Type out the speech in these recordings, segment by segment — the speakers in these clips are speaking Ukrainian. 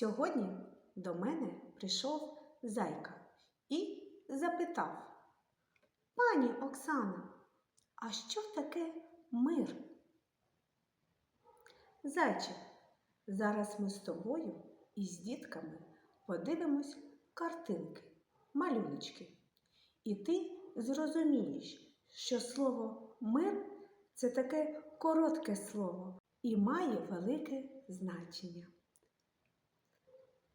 Сьогодні до мене прийшов зайка і запитав: Пані Оксана, а що таке мир? Зайчик, зараз ми з тобою і з дітками подивимось картинки, малюночки. І ти зрозумієш, що слово мир це таке коротке слово і має велике значення.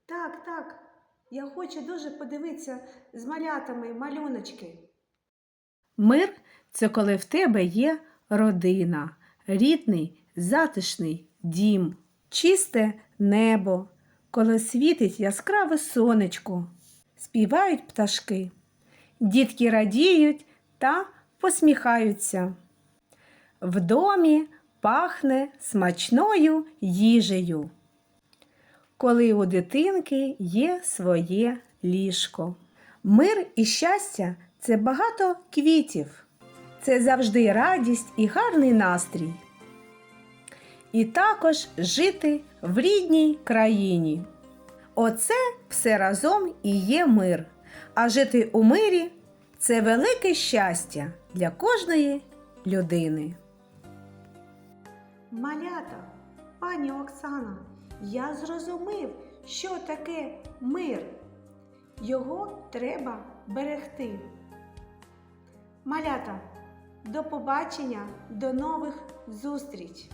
Так, так, я хочу дуже подивитися з малятами малюночки. Мир це коли в тебе є родина, рідний, затишний дім, чисте небо, коли світить яскраве сонечко, співають пташки, дітки радіють та посміхаються. В домі пахне смачною їжею коли у дитинки є своє ліжко. Мир і щастя це багато квітів, це завжди радість і гарний настрій. І також жити в рідній країні. Оце все разом і є мир. А жити у мирі це велике щастя для кожної людини. Малята, пані Оксана, я зрозумів, що таке мир. Його треба берегти. Малята, до побачення, до нових зустріч!